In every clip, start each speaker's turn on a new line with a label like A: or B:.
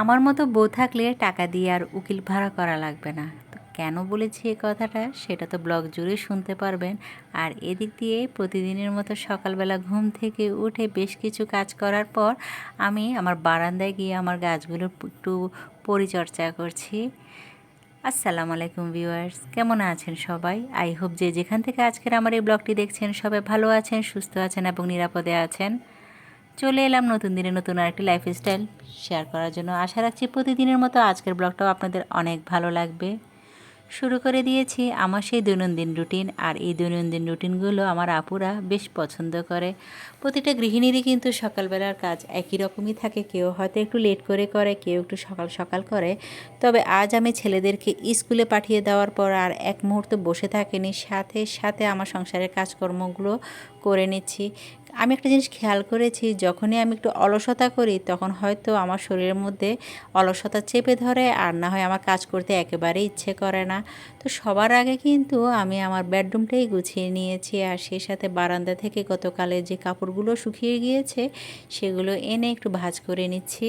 A: আমার মতো বউ থাকলে টাকা দিয়ে আর উকিল ভাড়া করা লাগবে না। তো কেন বলেছি এই কথাটা? সেটা তো ব্লগ জুড়ে শুনতে পারবেন। আর এদিক দিয়ে প্রতিদিনের মতো সকালবেলা ঘুম থেকে উঠে বেশ কিছু কাজ করার পর আমি আমার বারান্দায় গিয়ে আমার গাছগুলো একটু পরিচর্যা করছি। আসসালামু আলাইকুম ভিউয়ার্স, কেমন আছেন সবাই? আই হোপ যে যেখান থেকে আজকের আমার এই ব্লগটি দেখছেন সবাই ভালো আছেন, সুস্থ আছেন এবং নিরাপদে আছেন। চলে এলাম নতুন দিনে নতুন আরেকটি লাইফস্টাইল শেয়ার করার জন্য। আশা রাখছি প্রতিদিনের মতো আজকের ব্লগটাও আপনাদের অনেক ভালো লাগবে। শুরু করে দিয়েছি আমার সেই দৈনন্দিন রুটিন আর এই দৈনন্দিন রুটিনগুলো আমার আপুরা বেশ পছন্দ করে। প্রতিটা গৃহিণীরই কিন্তু সকালবেলার কাজ একই রকমই থাকে। কেউ হয়তো একটু লেট করে করে, কেউ একটু সকাল সকাল করে। তবে আজ আমি ছেলেদেরকে স্কুলে পাঠিয়ে দেওয়ার পর আর এক মুহূর্ত বসে থাকিনি। সাথে সাথে আমার সংসারের কাজকর্মগুলো করে নিচ্ছি। আমি একটা জিনিস খেয়াল করেছি, যখনই আমি একটু অলসতা করি, তখন হয়তো আমার শরীরের মধ্যে অলসতা চেপে ধরে আর না হয় আমার কাজ করতে একেবারে ইচ্ছে করে না। তো সবার আগে কিন্তু আমি আমার বেডরুমটাই গুছিয়ে নিয়েছি আর সেই সাথে বারান্দা থেকে গতকালের যে কাপড়গুলো শুকিয়ে গিয়েছে, সেগুলো এনে একটু ভাজ করে নিচ্ছি।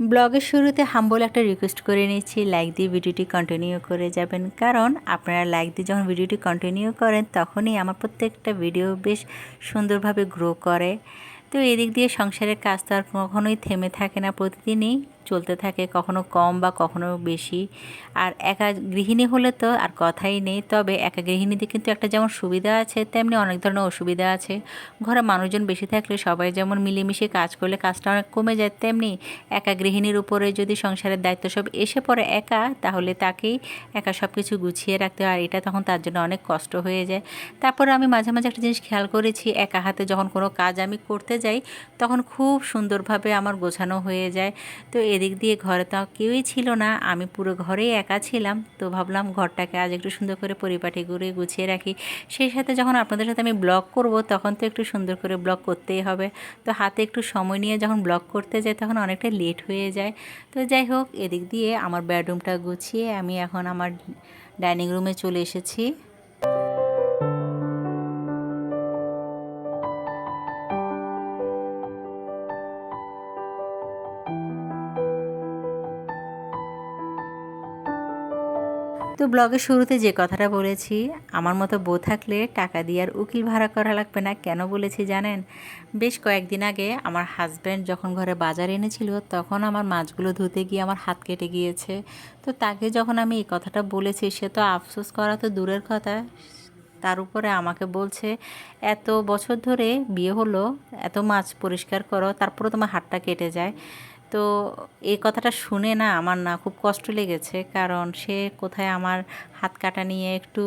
A: ব্লগের শুরুতে হাম্বল একটা রিকোয়েস্ট করে নিচ্ছি লাইক দিয়ে ভিডিওটি কন্টিনিউ করে যাবেন। কারণ আপনারা লাইক দিয়ে যখন ভিডিওটি কন্টিনিউ করেন, তখনই আমার প্রত্যেকটা ভিডিও বেশ সুন্দরভাবে গ্রো করে। তো এদিক দিয়ে সংসারের কাজ তো আর কখনোই থেমে থাকে না প্রতিদিনই। চলতে থাকে, কখনো কম বা কখনো বেশি। আর একা গৃহিণী হলে তো আর কথাই নেই, তবে একা গৃহিণীদের কিন্তু একটা যেমন সুবিধা আছে, তেমনি অনেক ধরনের অসুবিধা আছে। ঘরে মানুষজন বেশি থাকলে সবাই যেমন মিলেমিশে কাজ করলে কাজটা অনেক কমে যায়, তেমনি একা গৃহিণীর উপরে যদি সংসারের দায়িত্ব সব এসে পড়ে একা, তাহলে তাকেই একা সব কিছু গুছিয়ে রাখতে হয়। আর এটা তখন তার জন্য অনেক কষ্ট হয়ে যায়। তারপর আমি মাঝে মাঝে একটা জিনিস খেয়াল করেছি, একা হাতে যখন কোনো কাজ আমি করতে যাই, তখন খুব সুন্দরভাবে আমার গোছানো হয়ে যায়। তো এদিক দিয়ে ঘরে তো কেউই ছিল না। আমি পুরো ঘরেই একা ছিলাম। তো ভাবলাম ঘরটাকে আজ একটু সুন্দর করে পরিপাটি করে গুছিয়ে রাখি। সেই সাথে যখন আপনাদের সাথে আমি ব্লগ করব, তখন তো একটু সুন্দর করে ব্লগ করতেই হবে। তো হাতে একটু সময় নিয়ে যখন ব্লগ করতে যাই, তখন অনেকটা লেট হয়ে যায়। তো যাই হোক, এদিক দিয়ে আমার বেডরুমটা গুছিয়ে আমি এখন আমার ডাইনিং রুমে চলে এসেছি। ব্লগের শুরুতে যে কথাটা বলেছি, আমার মতো বউ থাকলে টাকা দিয়ে আর উকিল ভাড়া করা লাগবে না কেন বলেছি জানেন? বেশ কয়েকদিন আগে আমার হাজব্যান্ড যখন ঘরে বাজার এনেছিল, তখন আমার মাছগুলো ধুতে গিয়ে আমার হাত কেটে গিয়েছে। তো তাকে যখন আমি এই কথাটা বলেছি, সে তো আফসোস করা তো দূরের কথা। তার উপরে আমাকে বলছে, এত বছর ধরে বিয়ে হলো, এত মাছ পরিষ্কার করো তারপরে তোমার হাতটা কেটে যায়। তো এই কথাটা শুনে না আমার না খুব কষ্ট লেগেছে। কারণ সে কোথায় আমার হাত কাটা নিয়ে একটু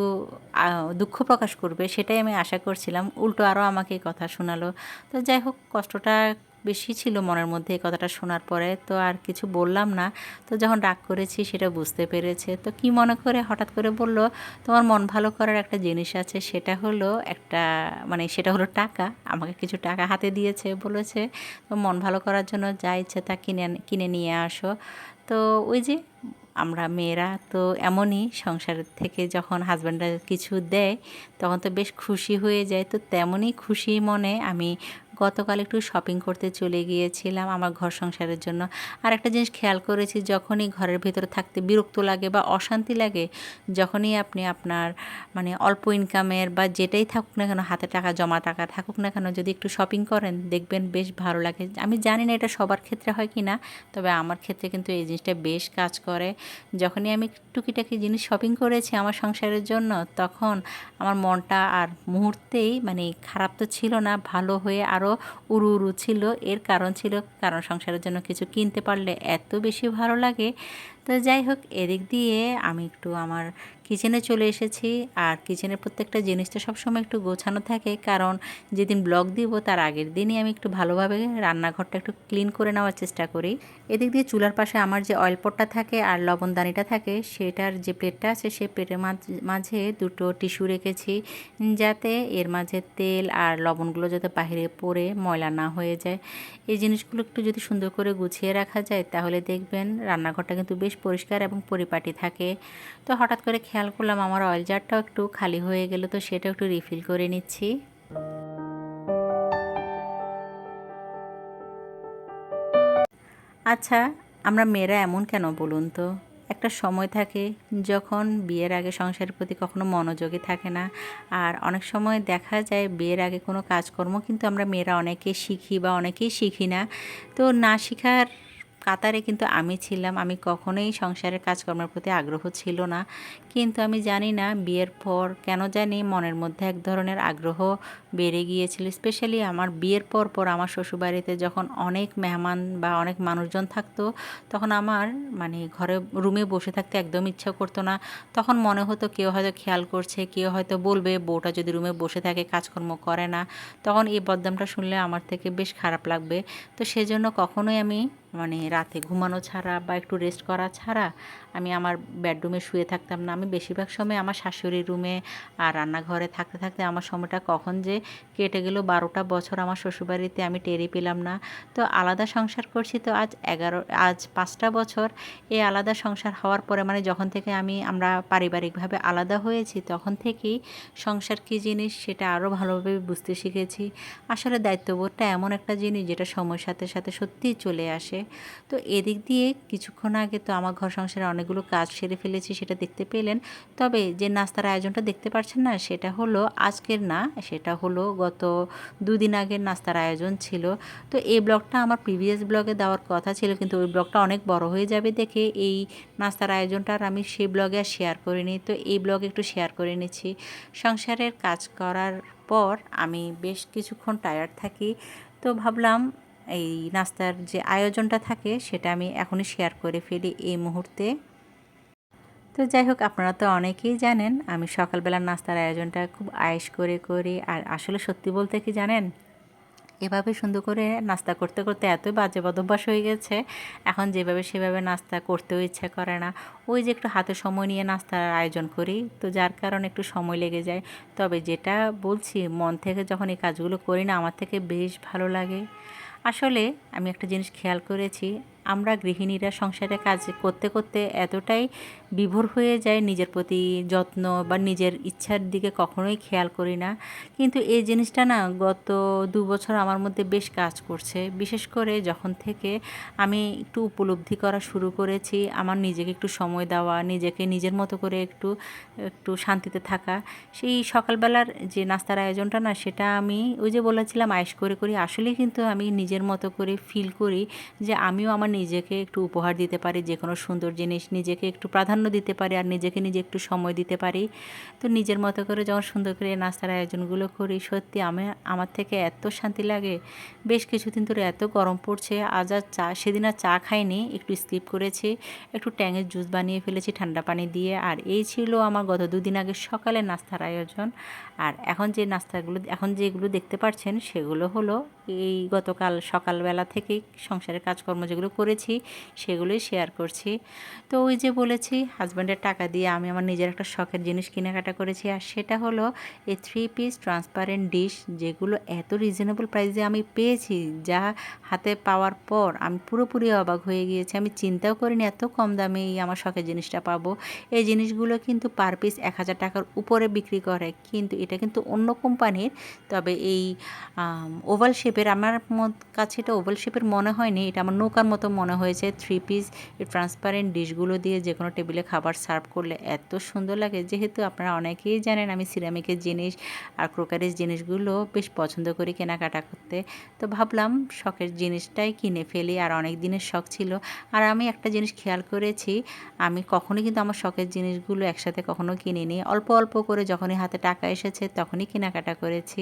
A: দুঃখ প্রকাশ করবে, সেটাই আমি আশা করছিলাম। উল্টো আরও আমাকে কথা শোনালো। তো যাই হোক, কষ্টটা বেশি ছিল মনের মধ্যে এই কথাটা শোনার পরে, তো আর কিছু বললাম না। তো যখন রাগ করেছি সেটা বুঝতে পেরেছে। তো কি মনে করে হঠাৎ করে বলল, তোমার মন ভালো করার একটা জিনিস আছে, সেটা হলো একটা মানে সেটা হলো টাকা। আমাকে কিছু টাকা হাতে দিয়েছে, বলেছে, তো মন ভালো করার জন্য যা ইচ্ছে তা কিনে কিনে নিয়ে আসো। তো ওই যে আমরা মেয়েরা, তো এমনই সংসারের থেকে যখন হাজব্যান্ডরা কিছু দেয়, তখন তো বেশ খুশি হয়ে যায়। তো তেমনই খুশি মনে আমি গতকাল একটু শপিং করতে চলে গিয়েছিলাম আমার ঘর সংসারের জন্য। আর একটা জিনিস খেয়াল করেছি, যখনই ঘরের ভেতরে থাকতে বিরক্ত লাগে বা অশান্তি লাগে, যখনই আপনি আপনার মানে অল্প ইনকামের বা যেটাই থাকুক না কেন, হাতে টাকা, জমা টাকা থাকুক না কেন, যদি একটু শপিং করেন, দেখবেন বেশ ভালো লাগে। আমি জানি না এটা সবার ক্ষেত্রে হয় কি না তবে আমার ক্ষেত্রে কিন্তু এই জিনিসটা বেশ কাজ করে। যখনই আমি টুকিটাকি জিনিস শপিং করেছি আমার সংসারের জন্য, তখন আমার মনটা আর মুহূর্তেই মানে খারাপ তো ছিল না, ভালো হয়ে আরও আরও উড়ু উড়ু ছিল। এর কারণ ছিল কারণ সংসারের জন্য কিছু কিনতে পারলে এত বেশি ভালো লাগে তো যাই হোক, এদিক দিয়ে আমি একটু আমার কিচেনে চলে এসেছি। আর কিচেনের প্রত্যেকটা জিনিস তো সবসময় একটু গোছানো থাকে। কারণ যেদিন ব্লগ দিব, তার আগের দিনই আমি একটু ভালোভাবে রান্নাঘরটা একটু ক্লিন করে নেওয়ার চেষ্টা করি। এদিক দিয়ে চুলার পাশে আমার যে অয়েল পটটা থাকে আর লবণদানিটা থাকে, সেটার যে প্লেটটা আছে সেই প্লেটের মাঝে দুটো টিস্যু রেখেছি। যাতে এর মাঝে তেল আর লবণগুলো যাতে বাহিরে পড়ে, ময়লা না হয়ে যায়। এই জিনিসগুলো একটু যদি সুন্দর করে গুছিয়ে রাখা যায়, তাহলে দেখবেন রান্নাঘরটা কিন্তু বেশ বেশ পরিষ্কার এবং পরিপাটি থাকে। তো হঠাৎ করে খেয়াল করলাম আমার অয়েল জারটাও একটু খালি হয়ে গেল, তো সেটা একটু রিফিল করে নিচ্ছি। আচ্ছা আমরা মেয়েরা এমন কেন বলুন তো? একটা সময় থাকে যখন বিয়ের আগে সংসারের প্রতি কখনো মনোযোগী থাকে না, আর অনেক সময় দেখা যায় বিয়ের আগে কোনো কাজকর্ম কিন্তু আমরা মেয়েরা অনেকেই শিখি বা অনেকেই শিখি না। তো না শেখার কাতারে কিন্তু আমি ছিলাম। আমি কখনোই সংসারের কাজকর্মের প্রতি আগ্রহ ছিল না। কিন্তু আমি জানি না বিয়ের পর কেন জানি মনের মধ্যে এক ধরনের আগ্রহ বেড়ে গিয়েছিল। স্পেশালি আমার বিয়ের পর পর আমার শ্বশুরবাড়িতে যখন অনেক মেহমান বা অনেক মানুষজন থাকতো, তখন আমার মানে ঘরে রুমে বসে থাকতে একদম ইচ্ছা করতো না। তখন মনে হতো কেউ হয়তো খেয়াল করছে, কেউ হয়তো বলবে, বউটা যদি রুমে বসে থাকে, কাজকর্ম করে না। তখন এই বদনামটা শুনলে আমার থেকে বেশ খারাপ লাগবে। তো সেজন্য কখনোই আমি মানে রাতে ঘুমানো ছাড়া বা একটু রেস্ট করা ছাড়া আমি আমার বেডরুমে শুয়ে থাকতাম না। আমি বেশিরভাগ সময় আমার শাশুড়ির রুমে আর রান্নাঘরে থাকতে থাকতে আমার সময়টা কখন যে কেটে গেল। বারোটা বছর আমার শ্বশুরবাড়িতে আমি টেরি পেলাম না। তো আলাদা সংসার করছি তো আজ এগারো, আজ পাঁচটা বছর। এই আলাদা সংসার হওয়ার পরে মানে যখন থেকে আমি, আমরা পারিবারিকভাবে আলাদা হয়েছি তখন থেকেই সংসার কী জিনিস সেটা আরও ভালোভাবে বুঝতে শিখেছি। আসলে দায়িত্ববোধটা এমন একটা জিনিস যেটা সময়ের সাথে সাথে সত্যিই চলে আসে। তো এদিক দিয়ে কিছুক্ষণ আগে তো আমার ঘর সংসারে অনেকগুলো কাজ সেরে ফেলেছি, সেটা দেখতে পেলেন। তবে যে নাস্তার আয়োজনটা দেখতে পাচ্ছেন না, সেটা হলো আজকের না, সেটা হলো গত দুদিন আগের নাস্তার আয়োজন ছিল। তো এই ব্লগটা আমার প্রিভিয়াস ব্লগে দেওয়ার কথা ছিল, কিন্তু ওই ব্লগটা অনেক বড় হয়ে যাবে দেখে এই নাস্তার আয়োজনটা আর আমি সেই ব্লগে আর শেয়ার করিনি। তো এই ব্লগে একটু শেয়ার করে নিচ্ছি। সংসারের কাজ করার পর আমি বেশ কিছুক্ষণ টায়ার্ড থাকি। তো ভাবলাম এই নাস্তার যে আয়োজনটা থাকে সেটা আমি এখনই শেয়ার করে ফেলি এই মুহূর্তে। তো যাই হোক, আপনারা তো অনেকেই জানেন, আমি সকালবেলার নাস্তার আয়োজনটা খুব আয়েস করে করি। আর আসলে সত্যি বলতে কি জানেন? এভাবে সুন্দর করে নাস্তা করতে করতে এতই বাজে বদভ্যাস হয়ে গেছে, এখন যেভাবে সেভাবে নাস্তা করতেও ইচ্ছা করে না। ওই যে একটু হাতে সময় নিয়ে নাস্তার আয়োজন করি, তো যার কারণে একটু সময় লেগে যায়। তবে যেটা বলছি, মন থেকে যখন এই কাজগুলো করি না, আমার থেকে বেশ ভালো লাগে। আসলে আমি একটা জিনিস খেয়াল করেছি আমরা গৃহিণীরা সংসারে কাজ করতে করতে এতটাই বিভোর হয়ে যায়, নিজের প্রতি যত্ন বা নিজের ইচ্ছার দিকে কখনোই খেয়াল করি না। কিন্তু এই জিনিসটা না গত দু বছর আমার মধ্যে বেশ কাজ করছে। বিশেষ করে যখন থেকে আমি একটু উপলব্ধি করা শুরু করেছি, আমার নিজেকে একটু সময় দেওয়া, নিজেকে নিজের মতো করে একটু একটু শান্তিতে থাকা, সেই সকালবেলার যে নাস্তার আয়োজনটা না সেটা আমি ওই যে বলেছিলাম আয়েস করে, করি আসলেই কিন্তু আমি নিজের মতো করে ফিল করি যে আমিও আমার নিজেকে একটু উপহার দিতে পারি যে কোনো সুন্দর জিনিস, নিজেকে একটু প্রাধান্য দিতে পারি আর নিজেকে নিজে একটু সময় দিতে পারি। তো নিজের মতো করে যখন সুন্দর করে নাস্তার আয়োজনগুলো করি, সত্যি আমি, আমার থেকে এত শান্তি লাগে। বেশ কিছুদিন ধরে এত গরম পড়ছে, আজ আর চা, সেদিন আর চা খাইনি, একটু স্কিপ করেছি, একটু ট্যাঙের জুস বানিয়ে ফেলেছি ঠান্ডা পানি দিয়ে। আর এই ছিল আমার গত দুদিন আগে সকালে নাস্তার আয়োজন। আর এখন যে নাস্তাগুলো, এখন যেগুলো দেখতে পাচ্ছেন সেগুলো হলো এই গতকাল সকালবেলা থেকেই সংসারের কাজকর্ম যেগুলো করেছি, সেগুলোই শেয়ার করছি। তো ওই যে বলেছি হাজব্যান্ডের টাকা দিয়ে আমি আমার নিজের একটা শখের জিনিস কেনাকাটা করেছি, আর সেটা হলো এই থ্রি পিস ট্রান্সপারেন্ট ডিশ যেগুলো এত রিজনেবল প্রাইসে আমি পেয়েছি, যা হাতে পাওয়ার পর আমি পুরোপুরি অবাক হয়ে গিয়েছি। আমি চিন্তাও করিনি এত কম দামে এই আমার শখের জিনিসটা পাবো। এই জিনিসগুলো কিন্তু পার পিস এক হাজার টাকার উপরে বিক্রি করে, কিন্তু এটা কিন্তু অন্য কোম্পানির। তবে এই ওভাল শেপের, আমার কাছে এটা ওভাল শেপের মনে হয়নি। এটা আমার নৌকার মতো মনে হয়েছে। থ্রি পিস ট্রান্সপারেন্ট ডিশগুলো দিয়ে যে কোনো টেবিলে খাবার সার্ভ করলে এত সুন্দর লাগে। যেহেতু আপনারা অনেকেই জানেন আমি সিরামিকের জিনিস আর ক্রোকারিজ জিনিসগুলো বেশ পছন্দ করি কেনাকাটা করতে। তো ভাবলাম শখের জিনিসটাই কিনে ফেলি আর অনেক দিনের শখ ছিল। আর আমি একটা জিনিস খেয়াল করেছি, আমি কখনোই কিন্তু আমার শখের জিনিসগুলো একসাথে কখনো কিনিনি। অল্প অল্প করে যখনই হাতে টাকা এসেছে তখনই কেনাকাটা করেছি।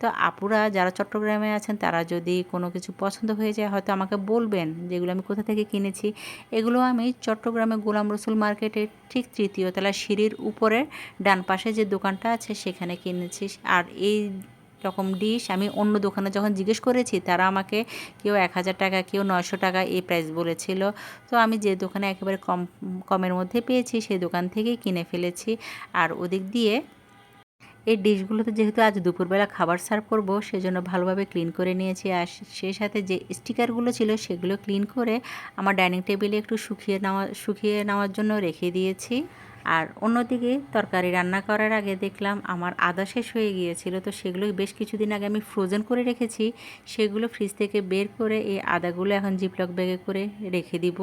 A: তো আপুরা যারা চট্টগ্রামে আছেন তারা যদি কোনো কিছু পছন্দ হয়ে যায়, হয়তো আমাকে বলবেন যেগুলো আমি কোথা থেকে কিনেছি। এগুলো আমি চট্টগ্রামে গোলাম রসুল মার্কেটের ঠিক তৃতীয় তলা সিঁড়ির উপরে ডান পাশে যে দোকানটা আছে, সেখানে কিনেছি। আর এই রকম ডিশ আমি অন্য দোকানে যখন জিজ্ঞেস করেছি, তারা আমাকে কেউ এক হাজার টাকা, কেউ নয়শো টাকা এই প্রাইস বলেছিল। তো আমি যে দোকানে একেবারে কম, কমের মধ্যে পেয়েছি, সেই দোকান থেকেই কিনে ফেলেছি। আর ওদিক দিয়ে এই ডিশগুলোতে যেহেতু আজ দুপুরবেলা খাবার সার্ভ করব, সেজন্য ভালোভাবে ক্লিন করে নিয়েছি। আর সেই সাথে যে স্টিকারগুলো ছিল, সেগুলো ক্লিন করে আমার ডাইনিং টেবিলে একটু শুকিয়ে নেওয়া, শুকিয়ে নেওয়ার জন্য রেখে দিয়েছি। আর অন্যদিকে তরকারি রান্না করার আগে দেখলাম আমার আদা শেষ হয়ে গিয়েছিল, তো সেগুলো বেশ কিছুদিন আগে আমি ফ্রোজেন করে রেখেছি। সেগুলো ফ্রিজ থেকে বের করে এই আদাগুলো এখন জিপলক ব্যাগে করে রেখে দিব।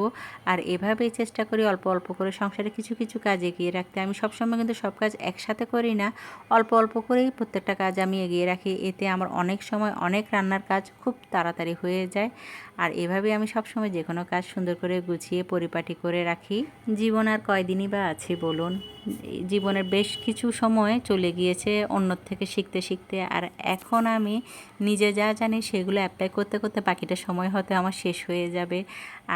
A: আর এভাবেই চেষ্টা করি অল্প অল্প করে সংসারে কিছু কিছু কাজ এগিয়ে রাখতে। আমি সবসময় কিন্তু সব কাজ একসাথে করি না, অল্প অল্প করেই প্রত্যেকটা কাজ আমি এগিয়ে রাখি। এতে আমার অনেক সময় অনেক রান্নার কাজ খুব তাড়াতাড়ি হয়ে যায়। আর এভাবে আমি সবসময় যে কোনো কাজ সুন্দর করে গুছিয়ে পরিপাটি করে রাখি। জীবন আর কয়দিনই বা আছে বলুন জীবনের বেশ কিছু সময় চলে গিয়েছে অন্যর থেকে শিখতে শিখতে। আর এখন আমি নিজে যা জানি সেগুলো অ্যাপ্লাই করতে করতে বাকিটা সময় হয়তো আমার শেষ হয়ে যাবে।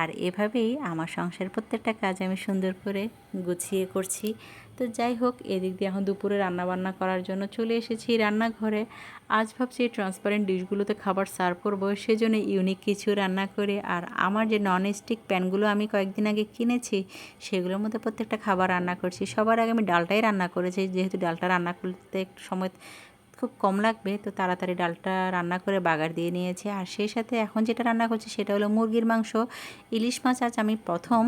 A: আর এভাবেই আমার সংসারের প্রত্যেকটা কাজ আমি সুন্দর করে গুছিয়ে করছি। তো যাই হোক, এদিক দিয়ে এখন দুপুরে রান্নাবান্না করার জন্য চলে এসেছি রান্নাঘরে। আজ ভাবছি এই ট্রান্সপারেন্ট ডিশগুলোতে খাবার সার্ভ করব, সেজন্য ইউনিক কিছু রান্না করে আর আমার যে ননস্টিক প্যানগুলো আমি কয়েকদিন আগে কিনেছি, সেগুলোর মধ্যে প্রত্যেকটা খাবার রান্না করছি। সবার আগে আমি ডালটাই রান্না করেছি, যেহেতু ডালটা রান্না করতে একটু সময় খুব কম লাগবে। তো তাড়াতাড়ি ডালটা রান্না করে বাগার দিয়ে নিয়েছি। আর সেই সাথে এখন যেটা রান্না করছি সেটা হলো মুরগির মাংস। ইলিশ মাছ আজ আমি প্রথম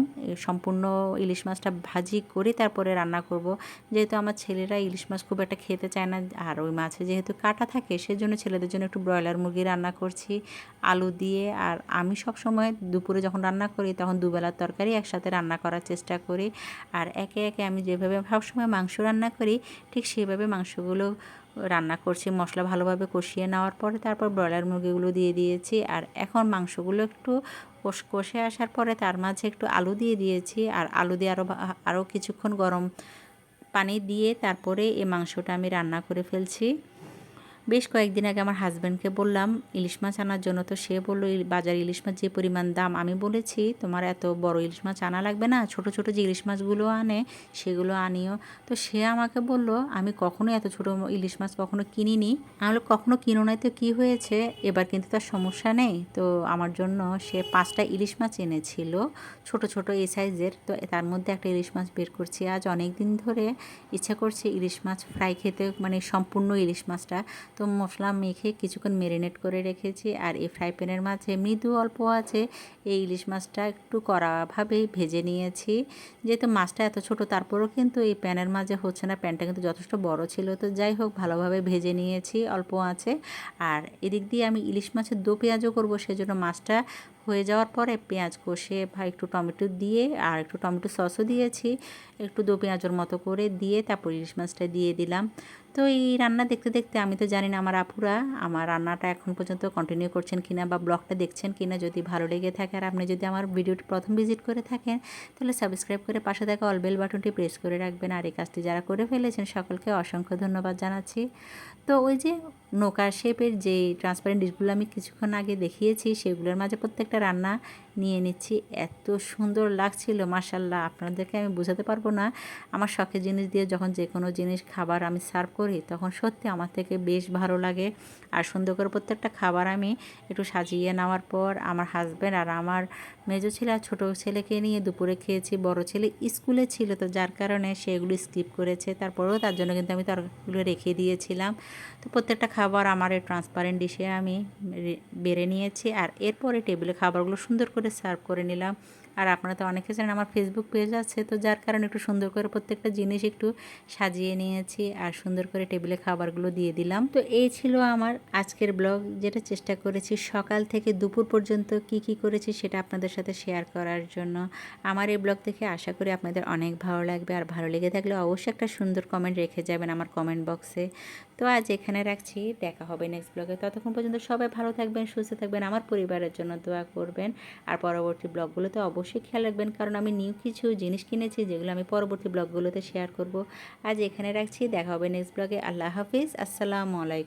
A: সম্পূর্ণ ইলিশ মাছটা ভাজি করে তারপরে রান্না করব। যেহেতু আমার ছেলেরা ইলিশ মাছ খুব একটা খেতে চায় না, আর ওই মাছে যেহেতু কাটা থাকে সেজন্য ছেলেদের জন্য একটু ব্রয়লার মুরগি রান্না করছি, আলু দিয়ে। আর আমি সব সময় দুপুরে যখন রান্না করি তখন দুবেলার তরকারি একসাথে রান্না করার চেষ্টা করি। আর একে একে আমি যেভাবে সবসময় মাংস রান্না করি, ঠিক সেভাবে মাংসগুলো রান্না করছি, মশলা ভালোভাবে কষিয়ে নেওয়ার পরে তারপর ব্রয়লার মুরগিগুলো দিয়ে দিয়েছি। আর এখন মাংসগুলো একটু কষ, কষে আসার পরে তার মাঝে একটু আলু দিয়ে দিয়েছি। আর আলু দিয়ে আরও আরও কিছুক্ষণ গরম পানি দিয়ে তারপরে এই মাংসটা আমি রান্না করে ফেলছি। বেশ কয়েকদিন আগে আমার হাজব্যান্ডকে বললাম, ইলিশ মাছ আনার জন্য তো সে বলল বাজার ইলিশ মাছ যে পরিমাণ দাম? আমি বলেছি, তোমার এত বড় ইলিশ মাছ আনা লাগবে না, ছোট ছোট যে ইলিশ মাছগুলো আনে, সেগুলো আনিও। তো সে আমাকে বলল, আমি কখনো এত ছোট ইলিশ মাছ কখনো কিনিনি। আমি কখনো কিনো নাই তো কী হয়েছে? এবার কিন্তু তার সমস্যা নেই। তো আমার জন্য সে পাঁচটা ইলিশ মাছ এনেছিল, ছোট ছোট এই সাইজের। তো তার মধ্যে একটা ইলিশ মাছ বের করছি আজ। অনেক দিন ধরে ইচ্ছা করছে ইলিশ মাছ ফ্রাই খেতে মানে সম্পূর্ণ ইলিশ মাছটা। তো মশলা মেখে কিছুক্ষণ মেরিনেট করে রেখেছি। আর এই ফ্রাই প্যানের মাঝে মৃদু অল্প আছে, এই ইলিশ মাছটা একটু কড়াভাবেই ভেজে নিয়েছি। যেহেতু মাছটা এত ছোট, তারপরেও কিন্তু এই প্যানের মাঝে হচ্ছে না প্যানটা কিন্তু যথেষ্ট বড় ছিল। তো যাই হোক, ভালোভাবে ভেজে নিয়েছি, অল্প আছে। আর এদিক দিয়ে আমি ইলিশ মাছের দো পেঁয়াজও করব, সেজন্য মাছটা হয়ে যাওয়ার পরে পেঁয়াজ কষে বা একটু টমেটো দিয়ে আর একটু টমেটো সসও দিয়েছি। একটু দো পেঁয়াজের মতো করে দিয়ে তারপর ইলিশ মাছটা দিয়ে দিলাম। তো এই রান্না দেখতে দেখতে আমি তো জানি না আমার আপুরা আমার রান্নাটা এখন পর্যন্ত কন্টিনিউ করছেন কি না বা ব্লগটা দেখছেন কি না যদি ভালো লেগে থাকে আর আপনি যদি আমার ভিডিওটি প্রথম ভিজিট করে থাকেন, তাহলে সাবস্ক্রাইব করে পাশে থাকা অলবেল বাটনটি প্রেস করে রাখবেন। আর এই কাজটি যারা করে ফেলেছেন, সকলকে অসংখ্য ধন্যবাদ জানাচ্ছি। তো ওই যে নৌকা শেপের যে ট্রান্সপারেন্ট ডিশগুলো আমি কিছুক্ষণ আগে দেখিয়েছি, সেগুলোর মাঝে প্রত্যেকটা রান্না নিয়ে নিচ্ছি। এত সুন্দর লাগছিল মার্শাল্লাহ আপনাদেরকে আমি বোঝাতে পারব না। আমার শখের জিনিস দিয়ে যখন যে কোনো জিনিস, খাবার আমি সার্ভ করি, তখন সত্যি আমার থেকে বেশ ভালো লাগে। আর সুন্দর করে প্রত্যেকটা খাবার আমি একটু সাজিয়ে নেওয়ার পর, আমার হাজব্যান্ড আর আমার মেজো ছেলে আর ছোটো ছেলেকে নিয়ে দুপুরে খেয়েছি। বড় ছেলে স্কুলে ছিল তো, যার কারণে সেগুলো স্কিপ করেছে। তারপরেও তার জন্য কিন্তু আমি তরকারিগুলো রেখে দিয়েছিলাম। তো প্রত্যেকটা খাবার আমার এই ট্রান্সপারেন্ট ডিশে আমি বেড়ে নিয়েছি আর এরপরে টেবিলে খাবারগুলো সুন্দর করে সার্ভ করে নিলাম। আর আপনারা তো অনেকে জানেন আমার ফেসবুক পেজ আছে, তো যার কারণে একটু সুন্দর করে প্রত্যেকটা জিনিস একটু সাজিয়ে নিয়েছি আর সুন্দর করে টেবিলে খাবারগুলো দিয়ে দিলাম। তো এই ছিল আমার আজকের ব্লগ যেটা চেষ্টা করেছি সকাল থেকে দুপুর পর্যন্ত কি কি করেছি সেটা আপনাদের সাথে শেয়ার করার জন্য। আমার এই ব্লগ থেকে আশা করি আপনাদের অনেক ভালো লাগবে আর ভালো লেগে থাকলে অবশ্যই একটা সুন্দর কমেন্ট রেখে যাবেন আমার কমেন্ট বক্সে তো আজ এখানে রাখছি। দেখা হবে নেক্সট ব্লগে ততক্ষণ পর্যন্ত সবাই ভালো থাকবেন, সুস্থ থাকবেন, আমার পরিবারের জন্য দোয়া করবেন। আর পরবর্তী ব্লগগুলোতে অবশ্যই খেয়াল রাখবেন, কারণ আমি নিউ কিছু জিনিস কিনেছি, যেগুলো আমি পরবর্তী ব্লগগুলোতে শেয়ার করব। আজ এখানে রাখছি, দেখা হবে নেক্সট ব্লগে আল্লাহ হাফিজ, আসসালামু আলাইকুম।